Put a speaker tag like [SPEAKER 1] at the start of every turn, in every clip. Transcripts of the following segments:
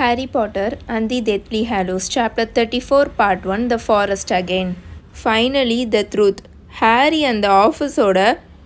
[SPEAKER 1] Harry Potter and the Deathly Hallows, Chapter 34, Part 1 The Forest Again. Finally, the truth. Harry அந்த ஆஃபீஸோட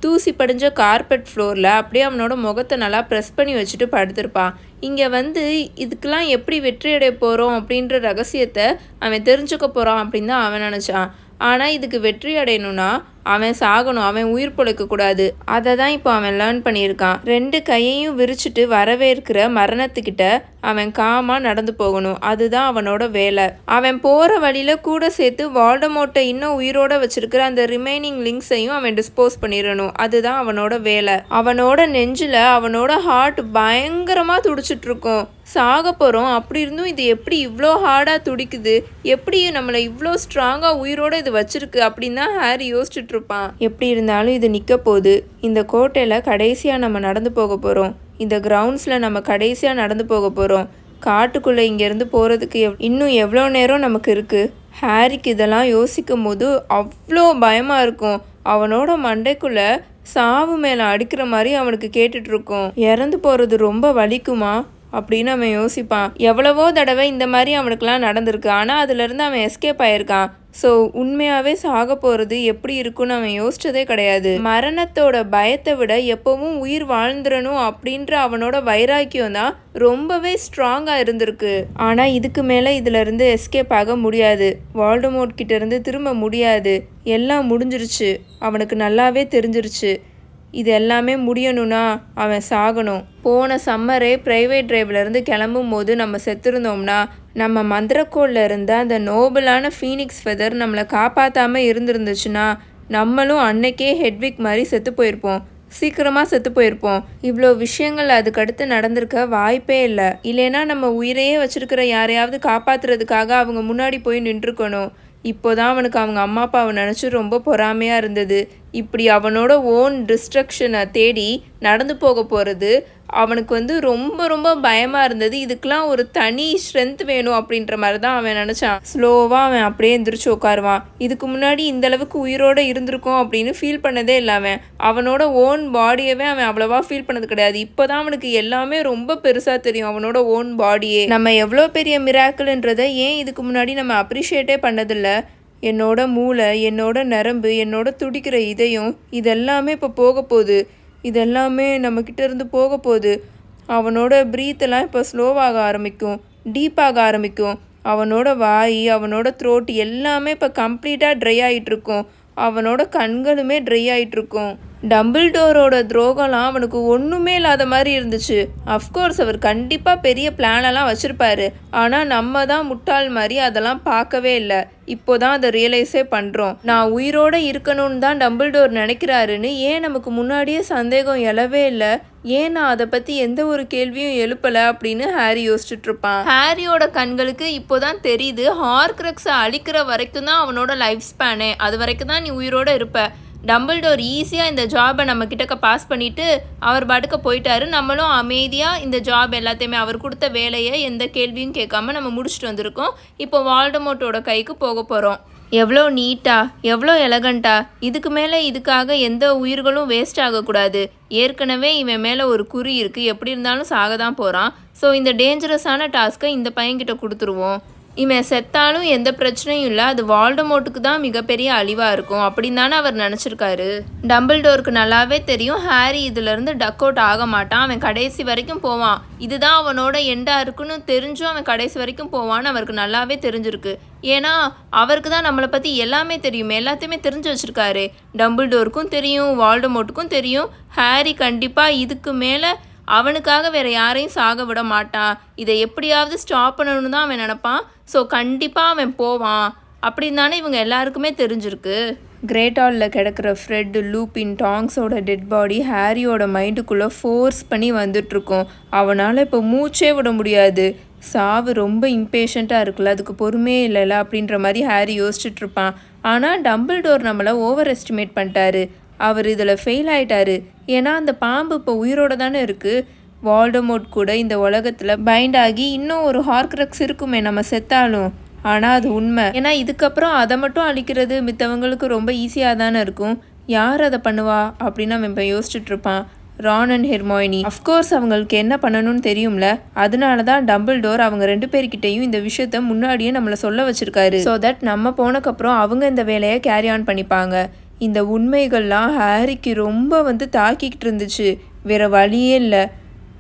[SPEAKER 1] தூசி படிஞ்ச carpet ஃப்ளோரில் அப்படியே அவனோட முகத்தை நல்லா ப்ரெஸ் பண்ணி வச்சுட்டு படுத்திருப்பான் இங்கே வந்து இதுக்கெல்லாம் எப்படி வெற்றி அடைய போகிறோம் அப்படின்ற ரகசியத்தை அவன் தெரிஞ்சுக்க போகிறான் அப்படின்னு தான் அவன் நினச்சான் ஆனால் இதுக்கு வெற்றி அடையணும்னா அவன் சாகணும் அவன் உயிர் பொழைக்கக்கூடாது அதை தான் இப்போ அவன் லேர்ன் பண்ணியிருக்கான். ரெண்டு கையையும் விரிச்சிட்டு வரவேற்கிற மரணத்துக்கிட்ட அவன் காமா நடந்து போகணும். அதுதான் அவனோட வேலை. அவன் போகிற வழியில் கூட சேர்த்து வால்டமோட்டை இன்னும் உயிரோட வச்சிருக்கிற அந்த ரிமைனிங் லிங்க்ஸையும் அவன் டிஸ்போஸ் பண்ணிடணும். அதுதான் அவனோட வேலை. அவனோட நெஞ்சில் அவனோட ஹார்ட் பயங்கரமாக துடிச்சிட்டு இருக்கும் சாக போகிறோம் அப்படி இருந்தும் இது எப்படி இவ்வளோ ஹார்டாக துடிக்குது? எப்படி நம்மளை இவ்வளோ ஸ்ட்ராங்காக உயிரோட இது வச்சிருக்கு? அப்படின்னு தான் ஹாரி யோசிச்சுட்டு இருப்பான் எப்படி இருந்தாலும் இது நிற்க போகுது. இந்த கோட்டையில் கடைசியாக நம்ம நடந்து போக போகிறோம் இந்த கிரவுண்ட்ஸில் நம்ம கடைசியாக நடந்து போக போகிறோம் காட்டுக்குள்ளே இங்கேருந்து போகிறதுக்கு எவ் இன்னும் எவ்வளோ நேரம் நமக்கு இருக்குது ஹாரிக்கு இதெல்லாம் யோசிக்கும் போது அவ்வளோ பயமாக இருக்கும். அவனோட மண்டைக்குள்ளே சாவு மேலே அடிக்கிற மாதிரி அவனுக்கு கேட்டுட்ருக்கோம். இறந்து போகிறது ரொம்ப வலிக்குமா? அப்படின்னு அவன் யோசிப்பான். எவ்வளவோ தடவை இந்த மாதிரி அவனுக்குலாம் நடந்திருக்கு. ஆனால் அதுலேருந்து அவன் எஸ்கேப் ஆயிருக்கான். ஸோ உண்மையாகவே சாக போகிறது எப்படி இருக்குன்னு அவன் யோசிச்சதே கிடையாது. மரணத்தோட பயத்தை விட எப்போவும் உயிர் வாழ்ந்துடணும் அப்படின்ற அவனோட வைராக்கியம் தான் ரொம்பவே ஸ்ட்ராங்காக இருந்திருக்கு. ஆனால் இதுக்கு மேலே இதிலிருந்து எஸ்கேப் ஆக முடியாது. வால்டமோட் கிட்டேருந்து திரும்ப முடியாது. எல்லாம் முடிஞ்சிருச்சு. அவனுக்கு நல்லாவே தெரிஞ்சிருச்சு. இது எல்லாமே முடியணும்னா அவன் சாகணும். போன சம்மரே ப்ரைவேட் டிரைவ்லேருந்து கிளம்பும் போது நம்ம செத்துருந்தோம்னா நம்ம மந்திரக்கோளில் இருந்த அந்த நோபலான ஃபீனிக்ஸ் ஃபெதர் நம்மளை காப்பாற்றாமல் இருந்திருந்துச்சுன்னா நம்மளும் அன்னைக்கே ஹெட்விக் மாதிரி செத்து போயிருப்போம். சீக்கிரமாக செத்து போயிருப்போம். இவ்வளோ விஷயங்கள் அதுக்கடுத்து நடந்திருக்க வாய்ப்பே இல்லை. இல்லைன்னா நம்ம உயிரையே வச்சிருக்கிற யாரையாவது காப்பாத்துறதுக்காக அவங்க முன்னாடி போய் நின்றுக்கணும். இப்போதான் அவனுக்கு அவங்க அம்மா அப்பாவை நினச்சி ரொம்ப பொறாமையாக இருந்தது. இப்படி அவனோட ஓன் டிஸ்ட்ரக்ஷனை தேடி நடந்து போக போகிறது அவனுக்கு வந்து ரொம்ப ரொம்ப பயமாக இருந்தது. இதுக்கெலாம் ஒரு தனி ஸ்ட்ரென்த் வேணும் அப்படின்ற மாதிரி தான் அவன் நினச்சான். ஸ்லோவாக அவன் அப்படியே எந்திரிச்சு உட்காருவான். இதுக்கு முன்னாடி இந்த அளவுக்கு உயிரோடு இருந்திருக்கோம் அப்படின்னு ஃபீல் பண்ணதே இல்லை அவன். அவனோட ஓன் பாடியவே அவன் அவ்வளோவா ஃபீல் பண்ணது கிடையாது. இப்போ தான் அவனுக்கு எல்லாமே ரொம்ப பெருசாக தெரியும் அவனோட ஓன் பாடியே நம்ம எவ்வளோ பெரிய மிராக்கிள்ன்றதை ஏன் இதுக்கு முன்னாடி நம்ம அப்ரிஷியேட்டே பண்ணதில்லை? என்னோட மூளை என்னோட நரம்பு என்னோட துடிக்கிற இதயம் இதெல்லாமே இப்போ போக போகுது. இதெல்லாமே நம்மக்கிட்ட இருந்து போக போகுது அவனோட ப்ரீத்தெல்லாம் இப்போ ஸ்லோவாக ஆரம்பிக்கும் டீப்பாக ஆரம்பிக்கும். அவனோட வாய் அவனோட த்ரோட் எல்லாமே இப்போ கம்ப்ளீட்டாக ட்ரை ஆகிட்டுருக்கும் அவனோட கண்களுமே ட்ரை ஆகிட்டுருக்கும் டம்பிள் டோரோட துரோகம்லாம் அவனுக்கு ஒன்றுமே இல்லாத மாதிரி இருந்துச்சு. அஃப்கோர்ஸ் அவர் கண்டிப்பாக பெரிய பிளானெல்லாம் வச்சுருப்பாரு. ஆனால் நம்ம தான் முட்டாள் மாதிரி அதெல்லாம் பார்க்கவே இல்லை. இப்போ தான் அதை ரியலைஸே பண்ணுறோம் நான் உயிரோடு இருக்கணும்னு தான் டம்பிள் டோர் நினைக்கிறாருன்னு ஏன் நமக்கு முன்னாடியே சந்தேகம் எழவே இல்லை? ஏன் நான் அதை பற்றி எந்த ஒரு கேள்வியும் எழுப்பலை அப்படின்னு ஹாரி யோசிச்சுட்டு இருப்பான். ஹாரியோட கண்களுக்கு இப்போதான் தெரியுது ஹார்க்ரக்ஸை அழிக்கிற வரைக்கும் தான் அவனோட லைஃப் ஸ்பேனே அது வரைக்கும் தான் நீ உயிரோட இருப்ப. டம்பிள்டோர் ஈஸியாக இந்த ஜாபை நம்ம கிட்டக்க பாஸ் பண்ணிவிட்டு அவர் பாட்டுக்க போயிட்டாரு. நம்மளும் அமைதியாக இந்த ஜாப் எல்லாத்தையுமே அவர் கொடுத்த வேலையை எந்த கேள்வியும் கேட்காம நம்ம முடிச்சுட்டு வந்திருக்கோம். இப்போ வால்டமோட்டோட கைக்கு போக போகிறோம் எவ்வளோ நீட்டா எவ்வளோ எலகண்ட்டா இதுக்கு மேலே இதுக்காக எந்த உயிர்களும் வேஸ்ட் ஆகக்கூடாது. ஏற்கனவே இவன் மேலே ஒரு குறி இருக்குது எப்படி இருந்தாலும் சாக தான் போகிறான் ஸோ இந்த டேஞ்சரஸான டாஸ்க்கை இந்த பையன்கிட்ட கொடுத்துருவோம். இவன் செத்தாலும் எந்த பிரச்சனையும் இல்லை. அது வால்டமோட்டுக்கு தான் மிகப்பெரிய அழிவாக இருக்கும். அப்படின்னு தானே அவர் நினச்சிருக்காரு. டோருக்கு நல்லாவே தெரியும். ஹாரி இதுலேருந்து டக் அவுட் ஆக மாட்டான். அவன் கடைசி வரைக்கும் போவான். இதுதான் அவனோட எண்டாக இருக்குன்னு தெரிஞ்சும் அவன் கடைசி வரைக்கும் போவான்னு அவருக்கு நல்லாவே தெரிஞ்சிருக்கு. ஏன்னா அவருக்கு தான் நம்மளை பற்றி எல்லாமே தெரியும். எல்லாத்தையுமே தெரிஞ்சு வச்சுருக்காரு. டோருக்கும் தெரியும் வால்டமோட்டுக்கும் தெரியும். ஹாரி கண்டிப்பாக இதுக்கு மேலே அவனுக்காக வேற யாரையும் சாக விட மாட்டான் இதை எப்படியாவது ஸ்டாப் பண்ணணும்னு தான் அவன் நினப்பான். ஸோ கண்டிப்பாக அவன் போவான். அப்படின்னு தானே இவங்க எல்லாருக்குமே தெரிஞ்சிருக்கு. கிரேட் ஹாலில் கிடக்கிற ஃப்ரெட் லூப்பின் டாங்ஸோட டெட் பாடி ஹாரியோட மைண்டுக்குள்ளே ஃபோர்ஸ் பண்ணி வந்துட்ருக்கோம் அவனால் இப்போ மூச்சே விட முடியாது. சாவு ரொம்ப இம்பேஷண்ட்டாக இருக்குல்ல அதுக்கு பொறுமையே இல்லைல்ல அப்படின்ற மாதிரி ஹாரி யோசிச்சுட்ருப்பான் ஆனால் டம்பிள் டோர் நம்மளை ஓவர் எஸ்டிமேட் பண்ணிட்டாரு. அவர் இதில் ஃபெயில் ஆயிட்டாரு. ஏன்னா அந்த பாம்பு இப்போ உயிரோட தானே இருக்குது வால்டமோட் கூட இந்த உலகத்தில் பைண்ட் ஆகி இன்னும் ஒரு ஹார்க்ரக்ஸ் இருக்குமே நம்ம செத்தாலும். ஆனால் அது உண்மை. ஏன்னா இதுக்கப்புறம் அதை மட்டும் அழிக்கிறது மித்தவங்களுக்கு ரொம்ப ஈஸியாக தானே இருக்கும். யார் அதை பண்ணுவா? அப்படின்னு அவன் இப்போ யோசிச்சுட்ருப்பான் Ron and Hermione of course அவங்களுக்கு என்ன பண்ணணும்னு தெரியும்ல? அதனால தான் டபுள் டோர் அவங்க ரெண்டு பேர்கிட்டையும் இந்த விஷயத்த முன்னாடியே நம்மளை சொல்ல வச்சிருக்காரு. ஸோ தட் நம்ம போனக்கப்புறம் அவங்க இந்த வேலையை கேரி ஆன் பண்ணிப்பாங்க. இந்த உண்மைகள்லாம் ஹாரிக்கு ரொம்ப வந்து தாக்கிக்கிட்டு இருந்துச்சு. வேற வழியே இல்லை.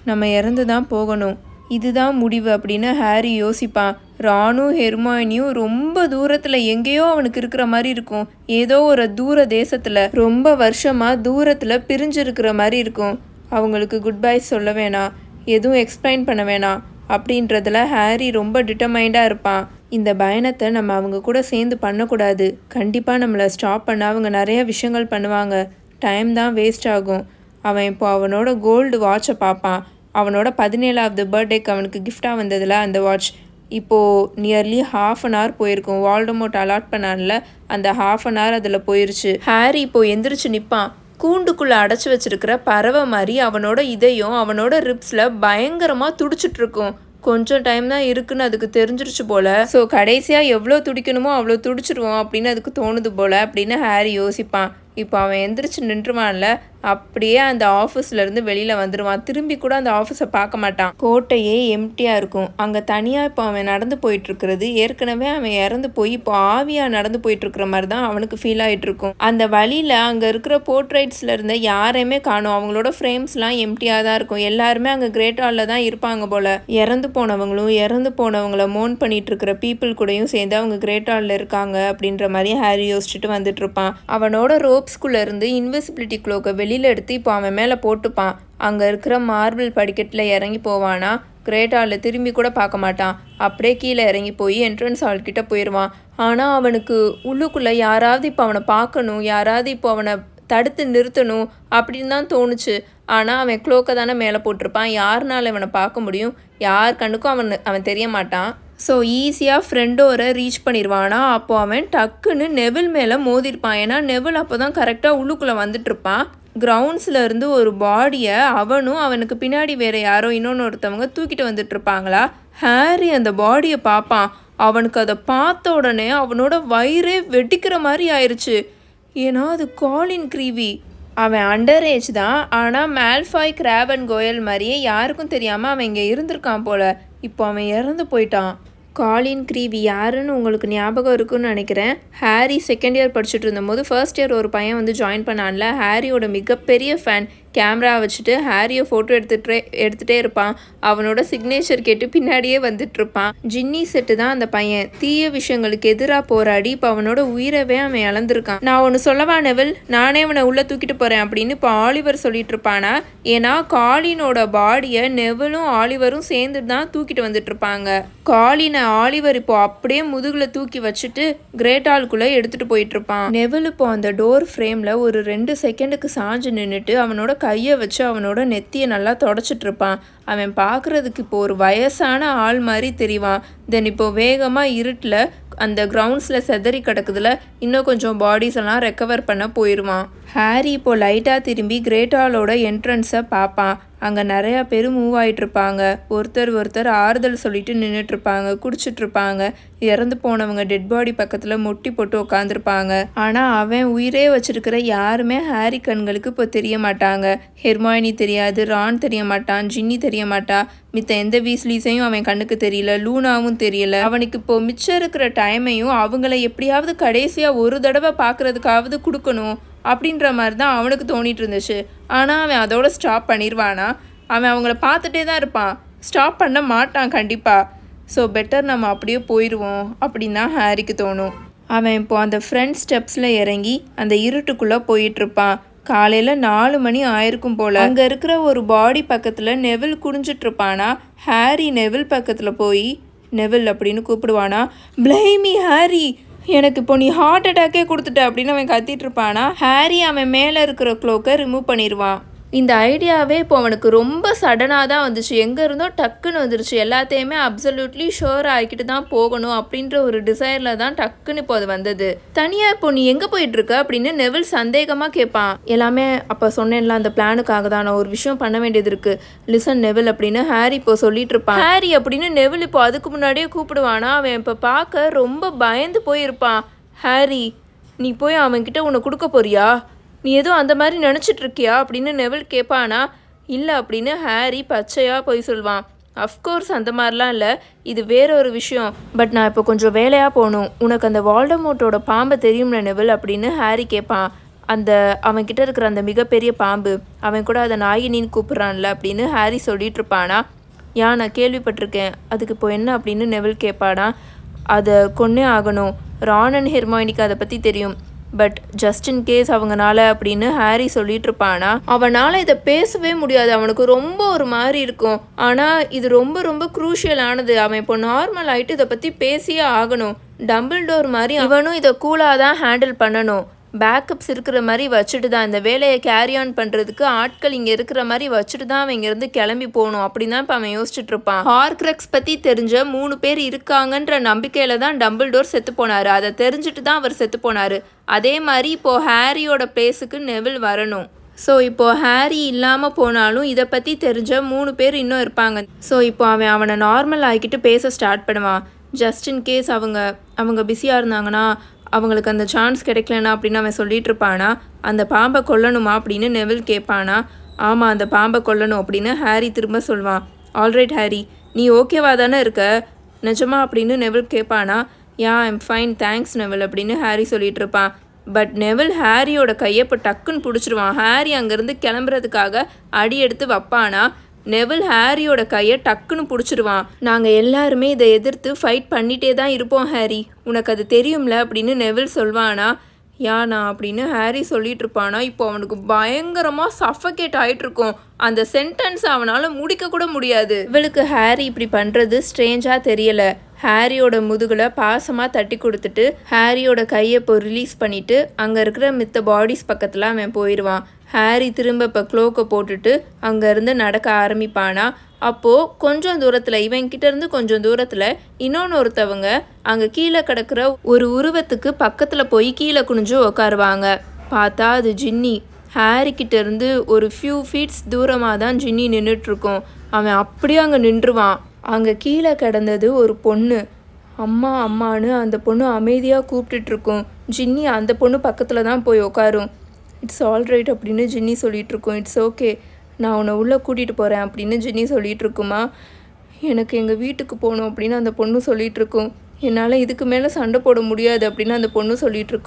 [SPEAKER 1] நம்ம இறந்து தான் போகணும். இதுதான் முடிவு அப்படின்னு ஹாரி யோசிப்பான். ராணும் ஹெர்மாயினியும் ரொம்ப தூரத்தில் எங்கேயோ அவனுக்கு இருக்கிற மாதிரி இருக்கும். ஏதோ ஒரு தூர தேசத்தில். ரொம்ப வருஷமாக தூரத்தில் பிரிஞ்சிருக்கிற மாதிரி இருக்கும். அவங்களுக்கு குட் பை சொல்ல வேணாம். எதுவும் எக்ஸ்பிளைன் பண்ண வேணாம். அப்படின்றதுல ஹாரி ரொம்ப டிட்டர்மைண்டாக இருப்பான். இந்த பயணத்தை நம்ம அவங்க கூட சேர்ந்து பண்ணக்கூடாது. கண்டிப்பாக நம்மளை ஸ்டாப் பண்ண அவங்க நிறைய விஷயங்கள் பண்ணுவாங்க. டைம் தான் வேஸ்ட் ஆகும். அவன் இப்போ அவனோட கோல்டு வாட்சை பார்ப்பான். அவனோட பதினேழாவது பர்த்டேக்கு அவனுக்கு கிஃப்டாக வந்ததில் அந்த வாட்ச் இப்போது நியர்லி ஹாஃப் அன் ஹவர் போயிருக்கும். வால்டமோட் அலாட் பண்ணான்ல அந்த ஹாஃப் அன் ஹவர் அதில் போயிருச்சு. ஹாரி இப்போ எந்திரிச்சு நிற்பான் கூண்டுக்குள்ளே அடைச்சி வச்சிருக்கிற பறவை மாதிரி அவனோட இதையும் அவனோட ரிப்ஸில் பயங்கரமாக துடிச்சிட்ருக்கும் கொஞ்சம் டைம் தான் இருக்குன்னு அதுக்கு தெரிஞ்சிருச்சு போல. ஸோ கடைசியாக எவ்வளோ துடிக்கணுமோ அவ்வளோ துடிச்சிருவோம் அப்படின்னு அதுக்கு தோணுது போல அப்படின்னு ஹாரி யோசிப்பான். இப்போ அவன் எந்திரிச்சு நின்றுவான்ல அப்படியே அந்த ஆஃபீஸ்லேருந்து வெளியில் வந்துடுவான் திரும்பி கூட அந்த ஆஃபீஸை பார்க்க மாட்டான். கோட்டையே எம்டியாக இருக்கும். அங்கே தனியாக இப்போ அவன் நடந்து போயிட்டுருக்கிறது. ஏற்கனவே அவன் இறந்து போய் இப்போ ஆவியாக நடந்து போயிட்டுருக்கிற மாதிரி தான் அவனுக்கு ஃபீல் ஆகிட்டுருக்கும் அந்த வழியில் அங்கே இருக்கிற போர்ட்ரைட்ஸில் இருந்த யாரையுமே காணும். அவங்களோட ஃப்ரேம்ஸ்லாம் எம்டியாக தான் இருக்கும். எல்லாருமே அங்கே கிரேட் ஹாலில் தான் இருப்பாங்க போல். இறந்து போனவங்களும் இறந்து போனவங்கள மோன் பண்ணிகிட்ருக்கிற பீப்புள் கூடயும் சேர்ந்து அவங்க கிரேட் ஹாலில் இருக்காங்க அப்படின்ற மாதிரி ஹாரி யோசிச்சுட்டு வந்துட்டு இருப்பான் அவனோட ரோப் இருந்து இன்விசிபிலிட்டி க்ளோக்கை வெளியில் எடுத்து இப்போ அவன் மேலே போட்டுப்பான். அங்கே இருக்கிற மார்பிள் படிக்கட்டில் இறங்கி போவானா? கிரேட் ஹாலில் திரும்பி கூட பார்க்க மாட்டான். அப்படியே கீழே இறங்கி போய் என்ட்ரன்ஸ் ஹால் கிட்டே போயிடுவான். ஆனால் அவனுக்கு உள்ளுக்குள்ளே யாராவது இப்போ அவனை பார்க்கணும் யாராவது இப்போ அவனை தடுத்து நிறுத்தணும் அப்படின்னு தான் தோணுச்சு. ஆனால் அவன் க்ளோக்கை தானே மேலே போட்டிருப்பான். யாருனால இவனை பார்க்க முடியும்? யார் கண்ணுக்கும் அவன் அவன் தெரிய மாட்டான் ஸோ ஈஸியாக ஃப்ரெண்டோரை ரீச் பண்ணிடுவானா அப்போ அவன் டக்குன்னு நெவில் மேலே மோதிருப்பான். ஏன்னா நெவில் அப்போ தான் கரெக்டாக உள்ளுக்குள்ளே வந்துட்டுருப்பான். கிரவுண்ட்ஸில் இருந்து ஒரு பாடியை அவனும் அவனுக்கு பின்னாடி வேறு யாரோ இன்னொன்று ஒருத்தவங்க தூக்கிட்டு வந்துட்டு இருப்பாங்களா ஹாரி அந்த பாடியை பார்ப்பான். அவனுக்கு அதை பார்த்த உடனே அவனோட வயிறே வெடிக்கிற மாதிரி ஆயிடுச்சு ஏன்னா அது காலின் க்ரீவி அவன் அண்டர் ஏஜ் தான். ஆனால் மேல்ஃபாய் கிராபன் கோயல் மாதிரியே யாருக்கும் தெரியாமல் அவன் இங்கே இருந்திருக்கான் போல. இப்போ அவன் இறந்து போயிட்டான். காலின் க்ரீவி யாருன்னு உங்களுக்கு ஞாபகம் இருக்குன்னு நினைக்கிறேன். ஹாரி செகண்ட் இயர் படிச்சுட்டு இருந்தபோது ஃபர்ஸ்ட் இயர் ஒரு பையன் வந்து ஜாயின் பண்ணான்ல. ஹாரியோட மிகப்பெரிய ஃபேன் கேமரா வச்சுட்டு ஹாரியை ஃபோட்டோ எடுத்துகிட்டே எடுத்துகிட்டே இருப்பான். அவனோட சிக்னேச்சர் கேட்டு பின்னாடியே வந்துட்டு இருப்பான். ஜின்னி செட்டு தான் அந்த பையன். தீய விஷயங்களுக்கு எதிராக போராடி இப்போ அவனோட உயிரவே அவன் இழந்திருக்கான். நான் ஒன்று சொல்லவா நெவில்? நானே அவனை உள்ளே தூக்கிட்டு போகிறேன் அப்படின்னு இப்போ ஆலிவர் சொல்லிட்டு இருப்பானா? ஏன்னா காலினோட பாடியை நெவலும் ஆலிவரும் சேர்ந்து தான் தூக்கிட்டு வந்துட்டு இருப்பாங்க. காலினை ஆலிவர் இப்போ அப்படியே முதுகுல தூக்கி வச்சுட்டு கிரேட் ஹால்குள்ளே எடுத்துகிட்டு போயிட்டு இருப்பான். நெவல் இப்போ அந்த டோர் ஃப்ரேமில் ஒரு ரெண்டு செகண்டுக்கு சாஞ்சு நின்றுட்டு அவனோட கையை வச்சு அவனோட நெத்தியை நல்லா தொடச்சிட்ருப்பான். அவன் பார்க்குறதுக்கு இப்போ ஒரு வயசான ஆள் மாதிரி தெரிவான். தென் இப்போ வேகமாக இருட்டில் அந்த கிரவுண்ட்ஸில் செதறி கிடக்குதுல இன்னும் கொஞ்சம் பாடிஸ் எல்லாம் ரெக்கவர் பண்ண போயிடுவான் ஹாரி இப்போது லைட்டாக திரும்பி கிரேட் ஹாலோட என்ட்ரன்ஸை பார்ப்பான் அங்கே நிறையா பேர் மூவ் ஆகிட்டுருப்பாங்க ஒருத்தர் ஒருத்தர் ஆறுதல் சொல்லிட்டு நின்றுட்டுருப்பாங்க குடிச்சிட்ருப்பாங்க இறந்து போனவங்க டெட் பாடி பக்கத்தில் முட்டி போட்டு உட்காந்துருப்பாங்க ஆனால் அவன் உயிரே வச்சிருக்கிற யாருமே ஹாரி கண்களுக்கு இப்போ தெரிய மாட்டாங்க. ஹெர்மாயினி தெரியாது ரான் தெரிய மாட்டான் ஜின்னி தெரிய மாட்டா. மித்த எந்த வீஸ்லீஸையும் அவன் கண்ணுக்கு தெரியல லூனாவும் தெரியல. அவனுக்கு இப்போ மிச்சம் இருக்கிற டைமையும் அவங்கள எப்படியாவது கடைசியாக ஒரு தடவை பார்க்கறதுக்காவது கொடுக்கணும். அப்படின்ற மாதிரி தான் அவனுக்கு தோணிட்டு இருந்துச்சு ஆனால் அவன் அதோட ஸ்டாப் பண்ணிடுவானா அவன் அவங்கள பார்த்துட்டே தான் இருப்பான். ஸ்டாப் பண்ண மாட்டான் கண்டிப்பாக ஸோ பெட்டர் நம்ம அப்படியே போயிடுவோம் அப்படின்னு தான் ஹாரிக்கு தோணும். அவன் இப்போ அந்த ஃப்ரண்ட் ஸ்டெப்ஸில் இறங்கி அந்த இருட்டுக்குள்ளே போயிட்டுருப்பான். காலையில் நாலு மணி ஆயிருக்கும் போல். அங்கே இருக்கிற ஒரு பாடி பக்கத்தில் நெவில் குடிஞ்சிட்ருப்பானா ஹாரி நெவில் பக்கத்தில் போய் நெவில் அப்படின்னு கூப்பிடுவானா? பிளைமி ஹாரி எனக்கு இப்போ நீ ஹார்ட் அட்டாக்கே கொடுத்துட்ட அப்படின்னு அவன் கத்திட்டு இருப்பானா? ஹாரி அவன் மேலே இருக்கிற க்ளோக்கை ரிமூவ் பண்ணிடுவான் இந்த ஐடியாவே இப்போ அவனுக்கு ரொம்ப சடனாக தான் வந்துச்சு. எங்கே இருந்தோ டக்குன்னு வந்துருச்சு. எல்லாத்தையுமே அப்சல்யூட்லி ஷோர் ஆகிக்கிட்டு தான் போகணும் அப்படின்ற ஒரு டிசைரில் தான் டக்குன்னு இப்போ அது வந்தது. தனியாக இப்போ நீ எங்கே போயிட்டு இருக்க அப்படின்னு நெவில் சந்தேகமாக கேட்பான் எல்லாமே அப்போ சொன்னேன்ல அந்த பிளானுக்காக தான் நான் ஒரு விஷயம் பண்ண வேண்டியது இருக்கு. லிசன் நெவில் அப்படின்னு ஹாரி இப்போ சொல்லிட்டு இருப்பான். ஹாரி அப்படின்னு நெவில் இப்போ அதுக்கு முன்னாடியே கூப்பிடுவானா? அவன் இப்போ பார்க்க ரொம்ப பயந்து போயிருப்பான். ஹாரி நீ போய் அவன்கிட்ட உன்னை கொடுக்க போறியா? நீ எதுவும் அந்த மாதிரி நினச்சிட்டு இருக்கியா அப்படின்னு நெவில் கேட்பானா இல்லை அப்படின்னு ஹாரி பச்சையாக போய் சொல்வான். அஃப்கோர்ஸ் அந்த மாதிரிலாம் இல்லை. இது வேற ஒரு விஷயம். பட் நான் இப்போ கொஞ்சம் வேலையாக போகணும். உனக்கு அந்த வால்டமோட்டோட பாம்பை தெரியும்ல நெவில் அப்படின்னு ஹாரி கேட்பான் அந்த அவன்கிட்ட இருக்கிற அந்த மிகப்பெரிய பாம்பு அவன் கூட அதை நாயினின்னு கூப்பிட்றான்ல? அப்படின்னு ஹாரி சொல்லிட்டு இருப்பானா யா நான் கேள்விப்பட்டிருக்கேன். அதுக்கு இப்போ என்ன? அப்படின்னு நெவில் கேட்பானா அதை கொன்னே ஆகணும். ரான் அண்ட் ஹெர்மாயினிக்கு அதை பற்றி தெரியும். பட் ஜஸ்ட் இன் கேஸ் அவங்கனால அப்படின்னு ஹாரி சொல்லிட்டு இருப்பானா அவனால இதை பேசவே முடியாது. அவனுக்கு ரொம்ப ஒரு மாதிரி இருக்கும். ஆனால் இது ரொம்ப ரொம்ப குரூஷியலானது அவன் இப்போ நார்மல் ஆயிட்டு இதை பற்றி பேசியே ஆகணும். டம்பிள் டோர் மாதிரி அவனும் இதை கூலாக தான் ஹேண்டில் பண்ணணும். பேக்கப்ஸ் இருக்கிற மாதிரி வச்சுட்டு தான் இந்த வேலையை கேரி ஆன் பண்ணுறதுக்கு ஆட்கள் இங்கே இருக்கிற மாதிரி வச்சுட்டு தான் அவன் இங்கேருந்து கிளம்பி போகணும். அப்படின்னு தான் இப்போ அவன் யோசிச்சுட்டு இருப்பான். ஹார்க்ரக்ஸ் பற்றி தெரிஞ்ச மூணு பேர் இருக்காங்கன்ற நம்பிக்கையில் தான் டம்பிள் டோர் செத்து போனார். அதை தெரிஞ்சுட்டு தான் அவர் செத்து போனார். அதே மாதிரி இப்போது ஹாரியோட பிளேஸுக்கு நெவில் வரணும். ஸோ இப்போ ஹாரி இல்லாமல் போனாலும் இதை பற்றி தெரிஞ்ச மூணு பேர் இன்னும் இருப்பாங்க. ஸோ இப்போ அவன் அவனை நார்மல் ஆகிக்கிட்டு பேச ஸ்டார்ட் பண்ணுவான். ஜஸ்ட் இன் கேஸ் அவங்க அவங்க பிஸியாக இருந்தாங்கன்னா அவங்களுக்கு அந்த சான்ஸ் கிடைக்கலனா அப்படின்னு அவன் சொல்லிட்டு இருப்பானா? அந்த பாம்பை கொல்லணுமா அப்படின்னு நெவில் கேட்பானா? ஆமாம் அந்த பாம்பை கொல்லணும் அப்படின்னு ஹாரி திரும்ப சொல்வான். ஆல்ரைட் ஹாரி நீ ஓகேவா தானே இருக்க? நிஜமா? அப்படின்னு நெவில் கேட்பானா. Yeah I'm fine thanks Neville அப்படின்னு ஹாரி சொல்லிட்டு இருப்பான். பட் நெவில் ஹாரியோட கையை இப்போ டக்குன்னு பிடிச்சிருவான். ஹாரி அங்கேருந்து கிளம்புறதுக்காக அடி எடுத்து வைப்பானா? நெவில் ஹாரியோட கையை டக்குன்னு பிடிச்சிருவான் நாங்கள் எல்லாருமே இதை எதிர்த்து ஃபைட் பண்ணிட்டே தான் இருப்போம் ஹாரி. உனக்கு அது தெரியும்ல? அப்படின்னு நெவில் சொல்வானா யானா அப்படின்னு ஹாரி சொல்லிட்டு இருப்பானா. இப்போ அவனுக்கு பயங்கரமாக சஃபகேட் ஆகிட்டு இருக்கும். அந்த சென்டென்ஸ் அவனால் முடிக்க கூட முடியாது. இவளுக்கு ஹாரி இப்படி பண்ணுறது ஸ்ட்ரேஞ்சாக தெரியல. ஹாரியோட முதுகில் பாசமாக தட்டி கொடுத்துட்டு ஹாரியோட கையை இப்போ ரிலீஸ் பண்ணிவிட்டு அங்கே இருக்கிற மித்த பாடிஸ் பக்கத்தில் அவன் போயிடுவான் ஹாரி திரும்ப இப்போ க்ளோக்கை போட்டுட்டு அங்கேருந்து நடக்க ஆரம்பிப்பானா? அப்போது கொஞ்சம் தூரத்தில் இவன்கிட்ட இருந்து கொஞ்சம் தூரத்தில் இன்னொன்று ஒருத்தவங்க அங்கே கீழே கிடக்கிற ஒரு உருவத்துக்கு பக்கத்தில் போய் கீழே குனிஞ்சு உட்காருவாங்க பார்த்தா அது ஜின்னி. ஹாரிக்கிட்ட இருந்து ஒரு ஃபியூ ஃபீட்ஸ் தூரமாக தான் ஜின்னி நின்றுட்டுருக்கோம் அவன் அப்படியே அங்கே நின்றுவான். அங்கே கீழே கிடந்தது ஒரு பொண்ணு. அம்மா அம்மான்னு அந்த பொண்ணு அமைதியாக கூப்பிட்டுட்ருக்கோம். ஜின்னி அந்த பொண்ணு பக்கத்தில் தான் போய் உட்காரும் இட்ஸ் ஆல் ரைட் அப்படின்னு ஜின்னி சொல்லிட்டு இருக்கோம் இட்ஸ் ஓகே நான் உன்னை உள்ளே கூட்டிகிட்டு போகிறேன் அப்படின்னு ஜின்னி சொல்லிகிட்ருக்குமா இருக்குமா எனக்கு எங்கள் வீட்டுக்கு போகணும் அப்படின்னு அந்த பொண்ணு சொல்லிட்டு என்னால் இதுக்கு மேலே சண்டை போட முடியாது அப்படின்னு அந்த பொண்ணு சொல்லிட்டு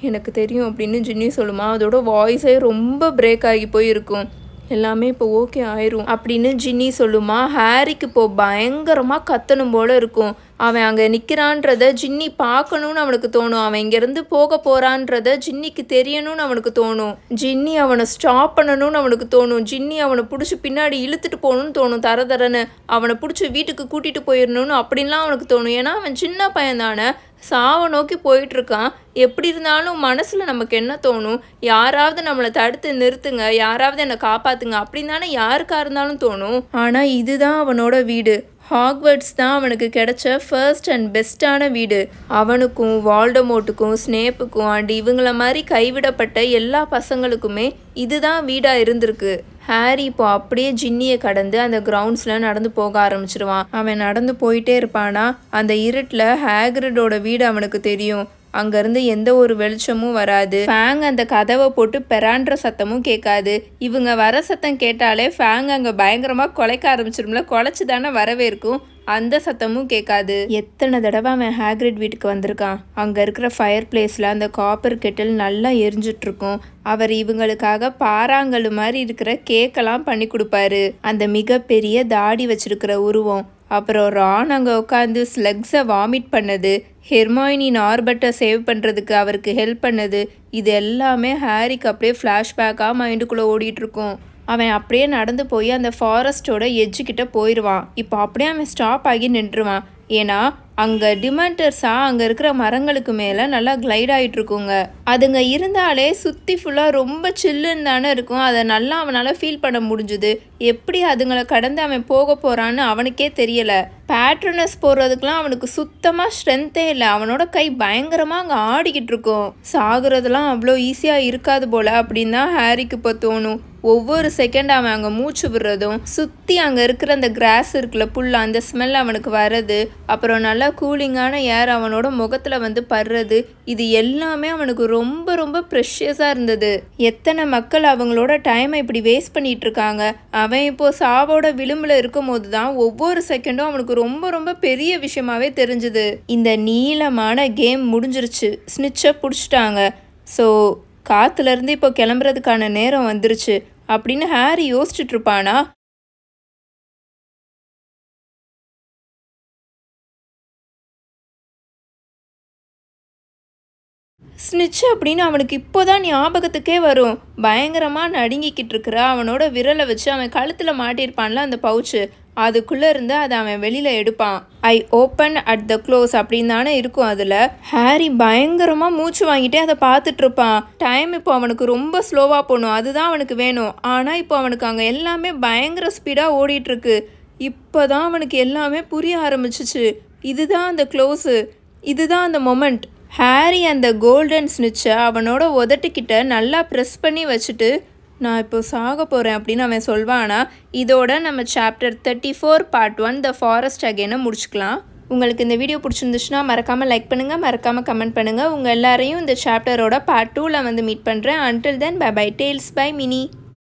[SPEAKER 1] எனக்கு தெரியும் அப்படின்னு ஜின்னி சொல்லுமா? அதோட வாய்ஸே ரொம்ப பிரேக் ஆகி போயிருக்கும். எல்லாமே இப்போ ஓகே ஆயிரும் அப்படின்னு ஜின்னி சொல்லுமா. ஹாரிக்கு இப்போ பயங்கரமாக கத்தணும் போல இருக்கும். அவன் அங்கே நிற்கிறான்றத ஜின்னி பார்க்கணும்னு அவனுக்கு தோணும். அவன் இங்கேருந்து போக போகிறான்றத ஜின்னிக்கு தெரியணும்னு அவனுக்கு தோணும். ஜின்னி அவனை ஸ்டாப் பண்ணணும்னு அவனுக்கு தோணும். ஜின்னி அவனை பிடிச்சி பின்னாடி இழுத்துட்டு போகணும்னு தோணும். தர தரன்னு அவனை பிடிச்சி வீட்டுக்கு கூட்டிகிட்டு போயிடணும்னு அப்படின்லாம் அவனுக்கு தோணும். ஏன்னா அவன் சின்ன பையன் தானே. சாவை நோக்கி போயிட்டுருக்கான். எப்படி இருந்தாலும் மனசில் நமக்கு என்ன தோணும்? யாராவது நம்மளை தடுத்து நிறுத்துங்க யாராவது என்னை காப்பாற்றுங்க அப்படின்னு தானே யாருக்காக இருந்தாலும் தோணும். ஆனால் இதுதான் அவனோட வீடு. ஹாக்வர்ட்ஸ் தான் அவனுக்கு கிடைச்ச ஃபர்ஸ்ட் அண்ட் பெஸ்ட்டான வீடு. அவனுக்கும் வால்டமோட்டுக்கும் ஸ்னேப்புக்கும் அண்ட் இவங்கள மாதிரி கைவிடப்பட்ட எல்லா பசங்களுக்குமே இதுதான் வீடாக இருந்திருக்கு. ஹாரி இப்போ அப்படியே ஜின்னியை கடந்து அந்த கிரவுண்ட்ஸில் நடந்து போக ஆரம்பிச்சிருவான். அவன் நடந்து போயிட்டே இருப்பானா? அந்த இருட்டில் ஹேக்ரிடோட வீடு அவனுக்கு தெரியும். அங்கேருந்து எந்த ஒரு வெளிச்சமும் வராது. ஃபேங் அந்த கதவை போட்டு பெறான்ற சத்தமும் கேட்காது. இவங்க வர சத்தம் கேட்டாலே ஃபேங் அங்கே பயங்கரமாக குலைக்க ஆரம்பிச்சிரும்ல குலைச்சி தானே வரவே இருக்கும். அந்த சத்தமும் கேட்காது. எத்தனை தடவை அவன் ஹேக்ரிட் வீட்டுக்கு வந்திருக்கான். அங்கே இருக்கிற ஃபயர் பிளேஸில் அந்த காப்பர் கெட்டில் நல்லா எரிஞ்சிட்ருக்கும். அவர் இவங்களுக்காக பாறாங்கல் மாதிரி இருக்கிற கேக்கெல்லாம் பண்ணி கொடுப்பாரு. அந்த மிகப்பெரிய தாடி வச்சிருக்கிற உருவம். அப்புறம் ரான் அங்கே உட்காந்து ஸ்லக்ஸை வாமிட் பண்ணது ஹெர்மாயினி நார்பட்டை சேவ் பண்ணுறதுக்கு அவருக்கு ஹெல்ப் பண்ணது இது எல்லாமே ஹாரிக்கு அப்படியே ஃப்ளாஷ்பேக்காக மைண்டுக்குள்ளே ஓடிட்டுருக்கும். அவன் அப்படியே நடந்து போய் அந்த ஃபாரஸ்ட்டோட எஜ்ஜுக்கிட்ட போயிடுவான் இப்போ அப்படியே அவன் ஸ்டாப் ஆகி நின்றுவான். ஏன்னா அங்கே டிமெண்டர்ஸாக அங்கே இருக்கிற மரங்களுக்கு மேலே நல்லா கிளைட் ஆகிட்ருக்குங்க அதுங்க இருந்தாலே சுற்றி ஃபுல்லாக ரொம்ப சில்லுன்னு தானே இருக்கும். அதை நல்லா அவனால் ஃபீல் பண்ண முடிஞ்சுது. எப்படி அதுங்களை கடந்து அவன் போக போகிறான்னு அவனுக்கே தெரியலை. பேட்ரனஸ் போடுறதுக்கெலாம் அவனுக்கு சுத்தமாக ஸ்ட்ரென்த்தே இல்லை. அவனோட கை பயங்கரமாக அங்கே ஆடிக்கிட்டு இருக்கும். சாகுறதுலாம் அவ்வளோ ஈஸியாக இருக்காது போல் அப்படின்னு தான் ஹாரிக்கு இப்போ தோணும். ஒவ்வொரு செகண்ட் அவன் அங்கே மூச்சு விடுறதும் சுற்றி அங்கே இருக்கிற அந்த கிராஸ் இருக்குல்ல புல் அந்த ஸ்மெல் அவனுக்கு வர்றது அப்புறம் நல்லா கூலிங்கான ஏர் அவனோட முகத்தில் வந்து படுறது இது எல்லாமே அவனுக்கு ரொம்ப ரொம்ப ப்ரெஷியஸாக இருந்தது. எத்தனை மக்கள் அவங்களோட டைமை இப்படி வேஸ்ட் பண்ணிட்டு இருக்காங்க அவன் இப்போ சாவோட விளிம்பில் இருக்கும் போது தான் ஒவ்வொரு செகண்டும் அவனுக்கு ரொம்ப ரொம்ப பெரிய விஷயமாவே தெரிஞ்சுது. இந்த நீளமான கேம் முடிஞ்சிருச்சு. ஸ்னிச்சை பிடிச்சிட்டாங்க. ஸோ காத்துலேருந்து இப்போ கிளம்புறதுக்கான நேரம் வந்துருச்சு. அப்படின்னு ஹாரி யோசிச்சுட்டு இருப்பானா ஸ்னிச் அப்படின்னு அவனுக்கு இப்போதான் ஞாபகத்துக்கே வரும். பயங்கரமாக நடுங்கிக்கிட்டு இருக்கிற. அவனோட விரலை வச்சு அவன் கழுத்தில் மாட்டியிருப்பான்ல அந்த பவுச்சு. அதுக்குள்ளே இருந்து அதை அவன் வெளியில் எடுப்பான். I open at the close அப்படின்னு தானே இருக்கும் அதில். ஹாரி பயங்கரமாக மூச்சு வாங்கிட்டே அதை பார்த்துட்ருப்பான் டைம் இப்போ அவனுக்கு ரொம்ப ஸ்லோவாக போகணும். அதுதான் அவனுக்கு வேணும். ஆனால் இப்போ அவனுக்கு அங்கே எல்லாமே பயங்கர ஸ்பீடாக ஓடிட்டுருக்கு இப்போ தான் அவனுக்கு எல்லாமே புரிய ஆரம்பிச்சிச்சு. இதுதான் அந்த க்ளோஸு. இதுதான் அந்த மொமெண்ட். ஹாரி அந்த கோல்டன் ஸ்னிச்சை அவனோட உதட்டுக்கிட்ட நல்லா ப்ரெஸ் பண்ணி வச்சுட்டு நான் இப்போ சாக போகிறேன் அப்படின்னு அவன் சொல்வானா. இதோட நம்ம chapter thirty four part one the forest அகேனை முடிச்சுக்கலாம். உங்களுக்கு இந்த வீடியோ பிடிச்சிருந்துச்சுன்னா மறக்காமல் லைக் பண்ணுங்கள் மறக்காமல் கமெண்ட் பண்ணுங்கள் உங்கள் எல்லாரையும் இந்த சாப்டரோட பார்ட் டூவில் வந்து மீட் பண்ணுறேன் until then bye bye tales by Mini